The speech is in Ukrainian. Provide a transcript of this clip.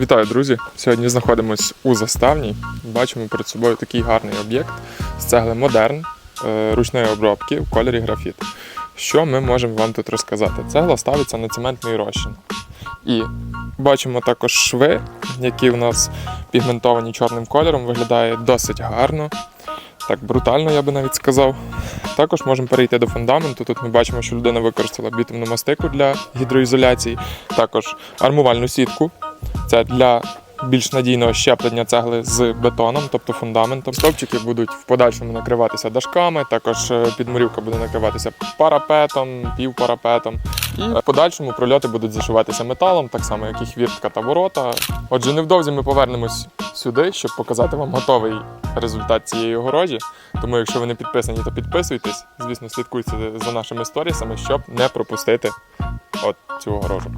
Вітаю, друзі! Сьогодні знаходимось у заставній. Бачимо перед собою такий гарний об'єкт з цегли Модерн е, ручної обробки в кольорі графіт. Що ми можемо вам тут розказати? Цегла ставиться на цементний розчин. І бачимо також шви, які в нас пігментовані чорним кольором, виглядає досить гарно. Так брутально, я би навіть сказав. Також можемо перейти до фундаменту. Тут ми бачимо, що людина використала бітумну мастику для гідроізоляції, також армувальну сітку. Це для більш надійного щеплення цегли з бетоном, тобто фундаментом. Стовпчики будуть в подальшому накриватися дашками, також е, підмурівка буде накриватися парапетом, півпарапетом. І в подальшому прольоти будуть зашиватися металом, так само як і хвіртка та ворота. Отже, невдовзі ми повернемось сюди, щоб показати вам готовий результат цієї огорожі. Тому, якщо ви не підписані, то підписуйтесь. Звісно, слідкуйте за нашими сторісами, щоб не пропустити от цю огорожу.